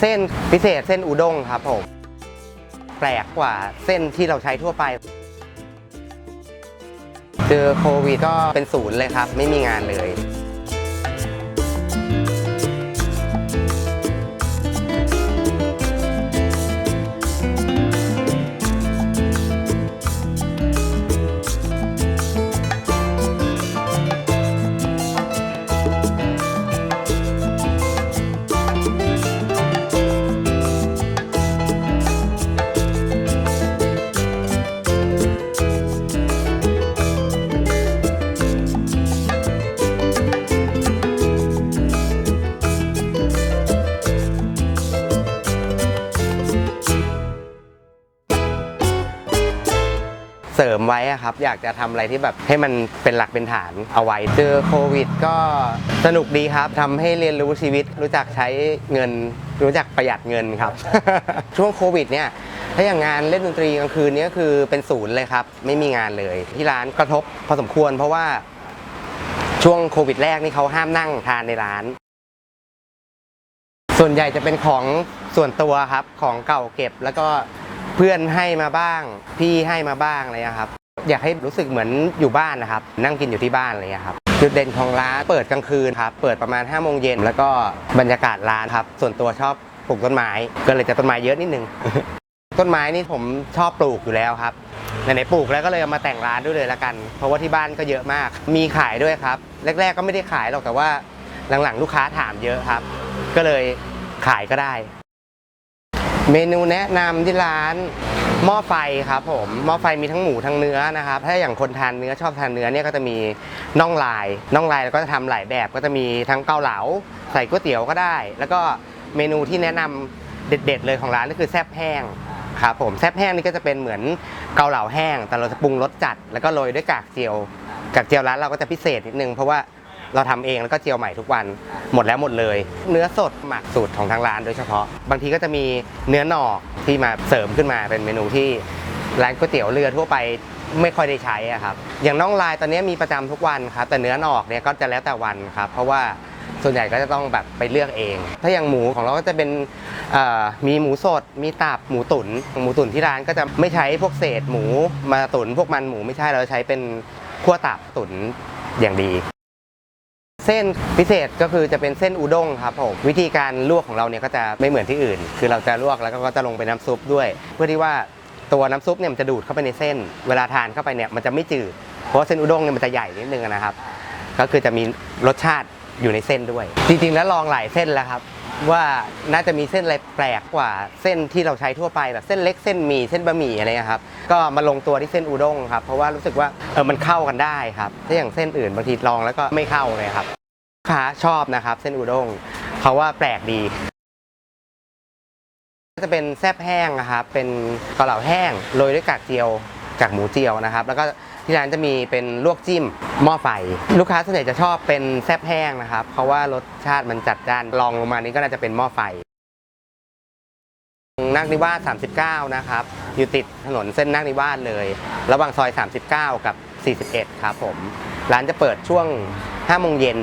เส้นพิเศษเส้นอุด้งครับผม แปลกกว่าเส้นที่เราใช้ทั่วไป เจอโควิดก็เป็นศูนย์เลยครับ ไม่มีงานเลย เสริมไว้ครับ อยากจะทำอะไรที่แบบให้มันเป็นหลักเป็นฐานเอาไว้เจอโควิด ก็สนุกดีครับทำให้เรียนรู้ชีวิต รู้จักใช้เงิน รู้จักประหยัดเงินครับ ช่วงโควิดเนี่ยถ้าอย่างงานเล่นดนตรีกลางคืนนี้คือเป็นศูนย์เลยครับ ไม่มีงานเลยที่ร้านกระทบพอสมควร เพราะว่าช่วงโควิดแรกนี่เขาห้ามนั่งทานในร้าน ส่วนใหญ่จะเป็นของส่วนตัวครับของเก่าเก็บแล้วก็ เพื่อนให้มาบ้าง พี่ให้มาบ้างอะไรอย่างเงี้ยครับ อยากให้รู้สึกเหมือนอยู่บ้านนะครับ นั่งกินอยู่ที่บ้านอะไรอย่างเงี้ยครับจุดเด่นของร้านเปิดกลางคืนครับ เปิดประมาณ5้าโมงเย็นแล้วก็บรรยากาศร้านครับ ส่วนตัวชอบปลูกต้นไม้ ก็เลยจะต้นไม้เยอะนิดนึง ต้นไม้นี่ผมชอบปลูกอยู่แล้วครับไหนๆปลูกแล้วก็เลยเอามาแต่งร้านด้วยเลยละกัน เพราะว่าที่บ้านก็เยอะมาก มีขายด้วยครับ แรก ๆ ก็ไม่ได้ขายหรอกแต่ว่าหลังๆ ลูกค้าถามเยอะครับ ก็เลยขายก็ได้ เมนูแนะนำที่ร้านหม้อไฟครับผมหม้อไฟมีทั้งหมูทั้งเนื้อนะครับ ถ้าอย่างคนทานเนื้อชอบทานเนื้อเนี่ยก็จะมีน่องลายน่องลายแล้วก็จะทำหลายแบบก็จะมีทั้งเกาเหลาใส่ก๋วยเตี๋ยวก็ได้ แล้วก็เมนูที่แนะนำเด็ด ๆ เลยของร้านก็คือแซบแห้งครับผมแซบแห้งนี่ก็จะเป็นเหมือนเกาเหลาแห้ง แต่เราจะปรุงรสจัด แล้วก็โรยด้วยกากเจียวกากเจียวร้านเราก็จะพิเศษนิดนึงเพราะว่า เราทำเองแล้วก็เจียวใหม่ทุกวันหมดแล้วหมดเลย เนื้อสดหมักสูตรของทางร้านโดยเฉพาะ บางทีก็จะมีเนื้อหนอกที่มาเสริมขึ้นมาเป็นเมนูที่ร้านก๋วยเตี๋ยวเรือทั่วไปไม่ค่อยได้ใช้อะครับ อย่างน่องลายตอนนี้มีประจำทุกวันครับ แต่เนื้อหนอกเนี่ยก็จะแล้วแต่วันครับ เพราะว่าส่วนใหญ่ก็จะต้องแบบไปเลือกเอง ถ้าอย่างหมูของเราก็จะเป็นมีหมูสด มีตับ หมูตุ๋นหมูตุ๋นที่ร้านก็จะไม่ใช้พวกเศษหมูมาตุ๋นพวกมันหมูไม่ใช่ เราใช้เป็นขั้วตับตุ๋นอย่างดี เส้นพิเศษก็คือจะเป็นเส้นอุด้งครับผมวิธีการลวกของเราเนี่ยก็จะไม่เหมือนที่อื่น คือเราจะลวกแล้วก็จะลงไปน้ำซุปด้วย เพื่อที่ว่าตัวน้ำซุปเนี่ยมันจะดูดเข้าไปในเส้น เวลาทานเข้าไปเนี่ยมันจะไม่จืดเพราะเส้นอุด้งเนี่ยมันจะใหญ่นิดนึงนะครับ ก็คือจะมีรสชาติอยู่ในเส้นด้วย จริงๆแล้วลองหลายเส้นแล้วครับ ว่าน่าจะมีเส้นอะไรแปลกกว่าเส้นที่เราใช้ทั่วไปแบบเส้นเล็กเส้นหมี่เส้นบะหมี่อะไรเงี้ยครับก็มาลงตัวที่เส้นอุด้งครับเพราะว่ารู้สึกว่าเออมันเข้ากันได้ครับถ้าอย่างเส้นอื่นบางทีลองแล้วก็ไม่เข้าเลยครับลูกค้าชอบนะครับ เส้นอุด้งเขาว่าแปลกดีจะเป็นแซบแห้งนะครับเป็นเกาเหลาแห้งโรยด้วยกากเจียวกากหมูเจียวนะครับ แล้วก็ ที่ร้านจะมีเป็นลวกจิ้มหม้อไฟ ลูกค้าส่วนใหญ่จะชอบเป็นแซบแห้งนะครับ เพราะว่ารสชาติมันจัดจ้านลองลงมานี้ก็น่าจะเป็นหม้อไฟนักนิวาส39 นะครับ อยู่ติดถนนเส้นนักนิวาสเลย ระหว่างซอย 39 กับ 41 ครับผม ร้านจะเปิดช่วง5โมงเย็น